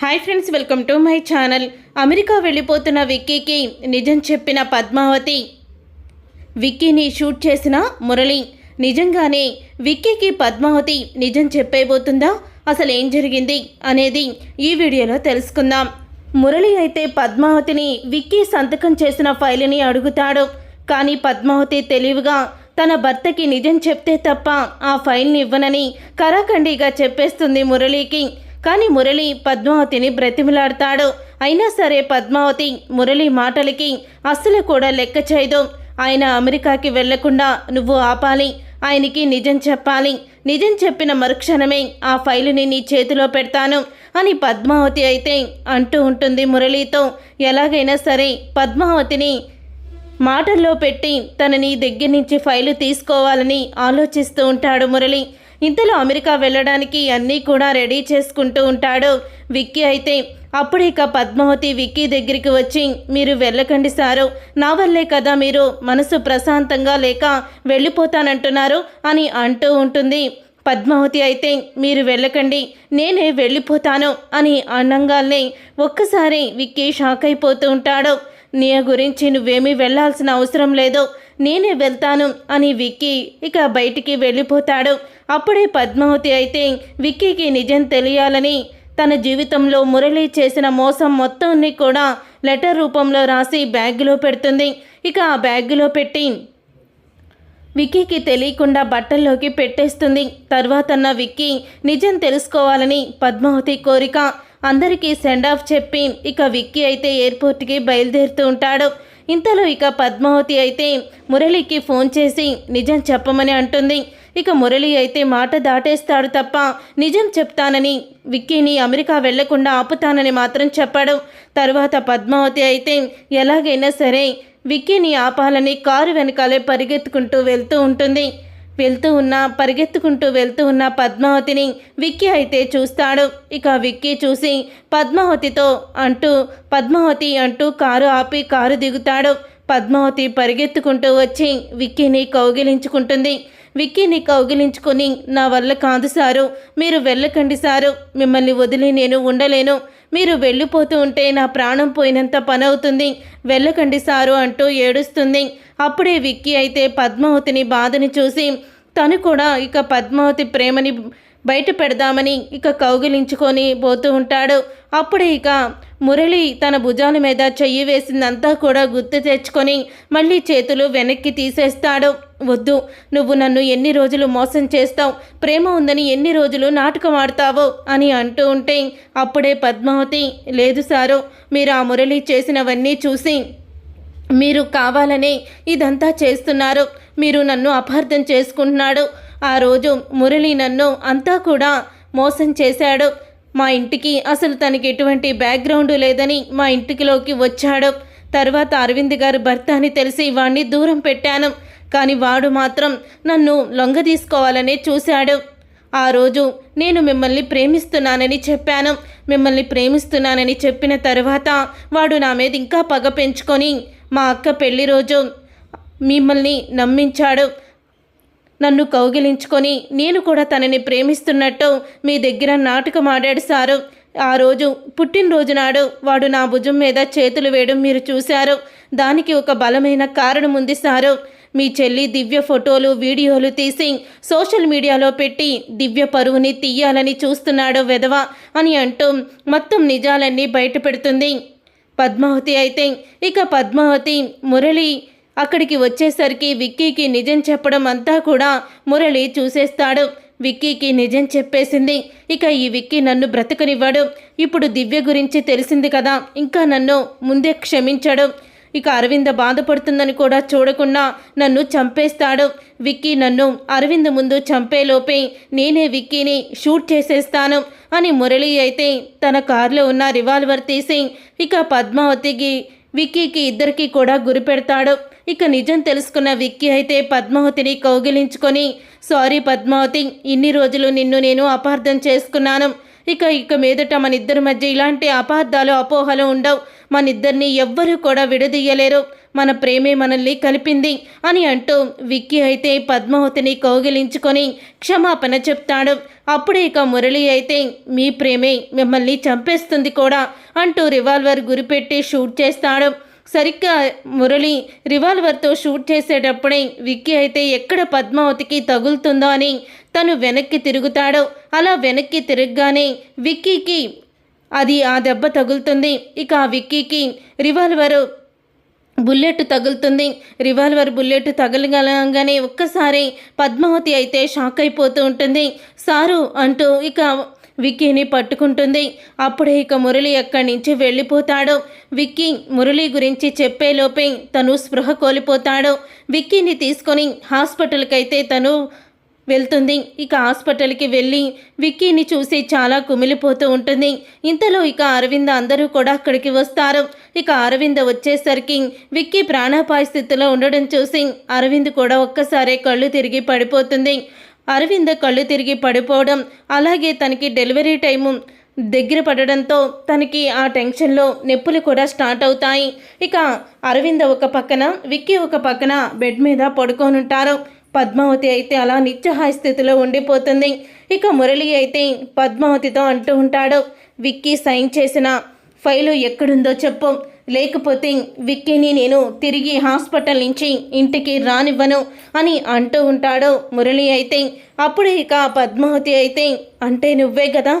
Hi friends welcome to my channel America వెళ్ళిపోతున్న విక్కీకి నిజం చెప్పిన పద్మావతి. విక్కీని షూట్ చేసిన మురళి. నిజంగానే విక్కీకి పద్మావతి నిజం చెప్పేబోతుందా అసలు ఏం జరిగింది అనేది ఈ వీడియోలో తెలుసుకుందాం. మురళి అయితే పద్మావతిని విక్కీ సంతకం చేసిన ఫైల్ని అడుగుతాడు. కానీ పద్మావతి తెలివిగా తన భర్తకి నిజం చెప్తే తప్ప ఆ ఫైల్ని ఇవ్వనని కరాఖండిగా చెప్పేస్తుంది మురళికి. కానీ మురళి పద్మావతిని బ్రతిమిలాడతాడు. అయినా సరే పద్మావతి మురళి మాటలకి అస్సలు కూడా లెక్క చేయదు. ఆయన అమెరికాకి వెళ్ళకుండా నువ్వు ఆపాలి. ఆయనకి నిజం చెప్పాలి. నిజం చెప్పిన మరుక్షణమే ఆ ఫైలుని నీ చేతిలో పెడతాను అని పద్మావతి అయితే అంటూ ఉంటుంది మురళితో. ఎలాగైనా సరే పద్మావతిని మాటల్లో పెట్టి తనని దగ్గర నుంచి ఫైలు తీసుకోవాలని ఆలోచిస్తూ ఉంటాడు మురళి. ఇంతలో అమెరికా వెళ్ళడానికి అన్నీ కూడా రెడీ చేసుకుంటూ ఉంటాడు. విక్కీ అయితే అప్పుడు ఇక పద్మావతి విక్కీ దగ్గరికి వచ్చి మీరు వెళ్ళకండి సారు. నా వల్లే కదా మీరు మనసు ప్రశాంతంగా లేక వెళ్ళిపోతానంటున్నారు అని అంటూ ఉంటుంది. పద్మావతి అయితే మీరు వెళ్ళకండి నేనే వెళ్ళిపోతాను అని అన్నంగానే ఒక్కసారి విక్కీ షాక్ అయిపోతూ ఉంటాడు. నీ గురించి నువ్వేమీ వెళ్ళాల్సిన అవసరం లేదు. నేనే వెళ్తాను అని విక్కీ ఇక బయటికి వెళ్ళిపోతాడు. అప్పుడే పద్మావతి అయితే విక్కీకి నిజం తెలియాలని తన జీవితంలో మురళి చేసిన మోసం మొత్తాన్ని కూడా లెటర్ రూపంలో రాసి బ్యాగ్లో పెడుతుంది. ఇక ఆ బ్యాగ్లో పెట్టి విక్కీకి తెలియకుండా బట్టల్లోకి పెట్టేస్తుంది. తర్వాతన్న విక్కీ నిజం తెలుసుకోవాలని పద్మావతి కోరిక. అందరికీ సెండ్ ఆఫ్ చెప్పి ఇక విక్కీ అయితే ఎయిర్పోర్ట్కి బయలుదేరుతూ ఉంటాడు. ఇంతలో ఇక పద్మావతి అయితే మురళికి ఫోన్ చేసి నిజం చెప్పమని అంటుంది. ఇక మురళి అయితే మాట దాటేస్తాడు తప్ప నిజం చెప్తానని విక్కీని అమెరికా వెళ్ళకుండా ఆపుతానని మాత్రం చెప్పాడు. తర్వాత పద్మావతి అయితే ఎలాగైనా సరే విక్కీని ఆపాలని కారు వెనకాలే పరిగెత్తుకుంటూ వెళ్తూ ఉంటుంది. వెళ్తూ ఉన్న పరిగెత్తుకుంటూ వెళ్తూ ఉన్న పద్మావతిని విక్కీ అయితే చూస్తాడు. ఇక విక్కీ చూసి పద్మావతితో అంటూ పద్మావతి అంటూ కారు ఆపి కారు దిగుతాడు. పద్మావతి పరిగెత్తుకుంటూ వచ్చి విక్కీని కౌగిలించుకుంటుంది. విక్కీని కౌగిలించుకొని నా వల్ల కాదు సారు. మీరు వెళ్ళకండి సారు. మిమ్మల్ని వదిలి నేను ఉండలేను. మీరు వెళ్ళిపోతూ ఉంటే నా ప్రాణం పోయినంత పని అవుతుంది వెళ్ళకండి సారు అంటూ ఏడుస్తుంది. అప్పుడే విక్కీ అయితే పద్మావతిని బాధని చూసి తను కూడా ఇక పద్మావతి ప్రేమని బయట పెడదామని ఇక కౌగిలించుకొని పోతూ ఉంటాడు. అప్పుడే ఇక మురళి తన భుజాల మీద చెయ్యి వేసిందంతా కూడా గుర్తు తెచ్చుకొని మళ్ళీ చేతులు వెనక్కి తీసేస్తాడు. వద్దు నువ్వు నన్ను ఎన్ని రోజులు మోసం చేస్తావు? ప్రేమ ఉందని ఎన్ని రోజులు నాటకం ఆడతావు? అని అంటూ ఉంటే అప్పుడే పద్మావతి లేదు సారు మీరు ఆ మురళి చేసినవన్నీ చూసి మీరు కావాలనే ఇదంతా చేస్తున్నారు. మీరు నన్ను అపార్థం చేసుకుంటున్నాడు. ఆ రోజు మురళి నన్ను అంతా కూడా మోసం చేశాడు. మా ఇంటికి అసలు తనకి ఎటువంటి బ్యాక్గ్రౌండ్ లేదని మా ఇంటికిలోకి వచ్చాడు. తర్వాత అరవింద్ గారు భర్త అని తెలిసి వాణ్ణి దూరం పెట్టాను. కానీ వాడు మాత్రం నన్ను లొంగ తీసుకోవాలనే చూశాడు. ఆ రోజు నేను మిమ్మల్ని ప్రేమిస్తున్నానని చెప్పాను. మిమ్మల్ని ప్రేమిస్తున్నానని చెప్పిన తర్వాత వాడు నా మీద ఇంకా పగ పెంచుకొని మా అక్క పెళ్ళి రోజు మిమ్మల్ని నమ్మించాడు. నన్ను కౌగిలించుకొని నేను కూడా తనని ప్రేమిస్తున్నట్టు మీ దగ్గర నాటకం ఆడాడు సారు. ఆ రోజు పుట్టినరోజు నాడు వాడు నా భుజం మీద చేతులు వేయడం మీరు చూశారు. దానికి ఒక బలమైన కారణం ఉంది సారు. మీ చెల్లి దివ్య ఫోటోలు వీడియోలు తీసి సోషల్ మీడియాలో పెట్టి దివ్య పరువుని తీయాలని చూస్తున్నాడు వెధవ అని అంటూ మొత్తం నిజాలన్నీ బయటపెడుతుంది. పద్మావతి అయితే ఇక పద్మావతి మురళి అక్కడికి వచ్చేసరికి విక్కీకి నిజం చెప్పడం అంతా కూడా మురళి చూసేస్తాడు. విక్కీకి నిజం చెప్పేసింది. ఇక ఈ విక్కీ నన్ను బ్రతకనివ్వడు. ఇప్పుడు దివ్య గురించి తెలిసింది కదా. ఇంకా నన్ను ముందే క్షమించాడు. ఇక అరవింద బాధపడుతుందని కూడా చూడకుండా నన్ను చంపేస్తాడు. విక్కీ నన్ను అరవింద్ ముందు చంపేలోపే నేనే విక్కీని షూట్ చేసేస్తాను అని మురళి అయితే తన కారులో ఉన్న రివాల్వర్ తీసి ఇక పద్మావతికి విక్కీకి ఇద్దరికి కూడా గురి పెడతాడు. ఇక నిజం తెలుసుకున్న విక్కీ అయితే పద్మావతిని కౌగిలించుకొని సారీ పద్మావతి ఇన్ని రోజులు నిన్ను నేను అపార్థం చేసుకున్నాను. ఇక ఇక మీదట మన ఇద్దరి మధ్య ఇలాంటి అపార్థాలు అపోహలు ఉండవు. మన ఇద్దరిని ఎవ్వరూ కూడా విడదీయలేరు. మన ప్రేమే మనల్ని కలిపింది అని అంటూ విక్కీ అయితే పద్మావతిని కౌగిలించుకొని క్షమాపణ చెప్తాడు. అప్పుడే ఇక మురళి అయితే మీ ప్రేమే మిమ్మల్ని చంపేస్తుంది కూడా అంటూ రివాల్వర్ గురిపెట్టి షూట్ చేస్తాడు. సరిగ్గా మురళి రివాల్వర్తో షూట్ చేసేటప్పుడే విక్కీ అయితే ఎక్కడ పద్మావతికి తగులుతుందో అని తను వెనక్కి తిరుగుతాడో. అలా వెనక్కి తిరగగానే విక్కీకి అది ఆ దెబ్బ తగులుతుంది. ఇక ఆ విక్కీకి రివాల్వరు బుల్లెట్ తగులుతుంది. రివాల్వర్ బుల్లెట్ తగలగలగానే ఒక్కసారి పద్మావతి అయితే షాక్ అయిపోతూ ఉంటుంది. సారు అంటూ ఇక విక్కీని పట్టుకుంటుంది. అప్పుడే ఇక మురళి అక్కడి నుంచి వెళ్ళిపోతాడు. విక్కీ మురళి గురించి చెప్పేలోపే తను స్పృహ కోల్పోతాడు. విక్కీని తీసుకొని హాస్పిటల్కి అయితే తను వెళ్తుంది. ఇక హాస్పిటల్కి వెళ్ళి విక్కీని చూసి చాలా కుమిలిపోతూ ఉంటుంది. ఇంతలో ఇక అరవింద అందరూ కూడా అక్కడికి వస్తారు. ఇక అరవింద వచ్చేసరికి విక్కీ ప్రాణాపాయ స్థితిలో ఉండడం చూసి అరవింద్ కూడా ఒక్కసారే కళ్ళు తిరిగి పడిపోతుంది. అరవింద కళ్ళు తిరిగి పడిపోవడం అలాగే తనకి డెలివరీ టైము దగ్గర పడడంతో తనకి ఆ టెన్షన్లో నొప్పులు కూడా స్టార్ట్ అవుతాయి. ఇక అరవింద ఒక పక్కన విక్కీ ఒక పక్కన బెడ్ మీద పడుకోనుంటారు. పద్మావతి అయితే అలా నిత్యహాయ స్థితిలో ఉండిపోతుంది. ఇక మురళి అయితే పద్మావతితో అంటూ ఉంటాడు విక్కీ సైన్ చేసిన ఫైలు ఎక్కడుందో చెప్పు. లేకపోతే విక్కీని నేను తిరిగి హాస్పిటల్ నుంచి ఇంటికి రానివ్వను అని అంటూ ఉంటాడు మురళి అయితే. అప్పుడు ఇక పద్మావతి అయితే అంటే నువ్వే కదా?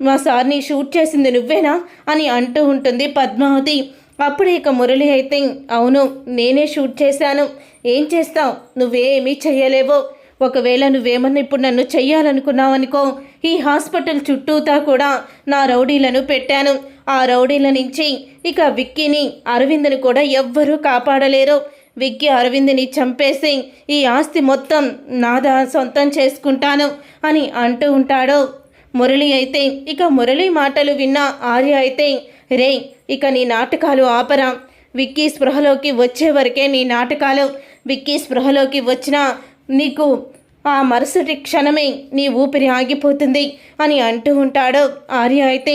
మా సార్ని షూట్ చేసింది నువ్వేనా? అని అంటూ ఉంటుంది పద్మావతి. అప్పుడు ఇక మురళి అయితే అవును నేనే షూట్ చేశాను. ఏం చేస్తావు? నువ్వేమీ చేయలేవో ఒకవేళ నువ్వేమన్నా ఇప్పుడు నన్ను చెయ్యాలనుకున్నావనుకో ఈ హాస్పిటల్ చుట్టూతా కూడా నా రౌడీలను పెట్టాను. ఆ రౌడీల నుంచి ఇక విక్కీని అరవింద్ని కూడా ఎవ్వరూ కాపాడలేరు. విక్కీ అరవింద్ని చంపేసి ఈ ఆస్తి మొత్తం నాదా సొంతం చేసుకుంటాను అని అంటూ ఉంటాడు. మురళి అయితే ఇక మురళి మాటలు విన్న ఆర్య అయితే రే ఇక నీ నాటకాలు ఆపరా. విక్కీ స్పృహలోకి వచ్చే వరకే నీ నాటకాలు. విక్కీ స్పృహలోకి వచ్చినా నీకు ఆ మరుసటి క్షణమే నీ ఊపిరి ఆగిపోతుంది అని అంటూ ఉంటాడు. ఆర్య అయితే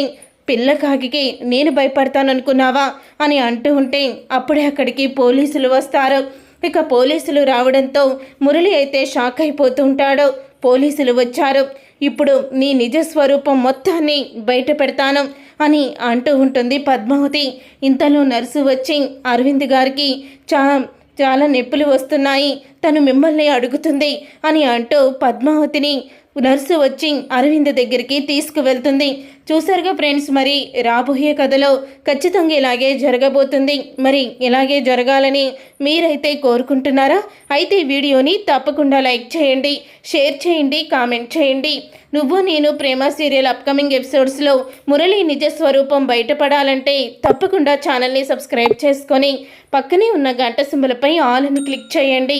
పిల్ల కాకికి నేను భయపడతాననుకున్నావా అని అంటూ ఉంటే అప్పుడే అక్కడికి పోలీసులు వస్తారు. ఇక పోలీసులు రావడంతో మురళి అయితే షాక్ అయిపోతూ ఉంటాడు. పోలీసులు వచ్చారు. ఇప్పుడు నీ నిజ స్వరూపం మొత్తాన్ని బయట పెడతాను అని అంటూ ఉంటుంది పద్మావతి. ఇంతలో నర్సు వచ్చి అరవింద్ గారికి చా చాలా నొప్పులు వస్తున్నాయి. తను మిమ్మల్ని అడుగుతుంది అని అంటూ పద్మావతిని నర్సు వచ్చి అరవింద్ దగ్గరికి తీసుకువెళ్తుంది. చూసారుగా ఫ్రెండ్స్ మరి రాబోయే కథలో ఖచ్చితంగా ఇలాగే జరగబోతుంది. మరి ఇలాగే జరగాలని మీరైతే కోరుకుంటున్నారా? అయితే వీడియోని తప్పకుండా లైక్ చేయండి షేర్ చేయండి కామెంట్ చేయండి. నువ్వు నేను ప్రేమ సీరియల్ అప్కమింగ్ ఎపిసోడ్స్లో మురళి నిజ స్వరూపం బయటపడాలంటే తప్పకుండా ఛానల్ని సబ్స్క్రైబ్ చేసుకొని పక్కనే ఉన్న గంట సింబలపై ఆల్ అని క్లిక్ చేయండి.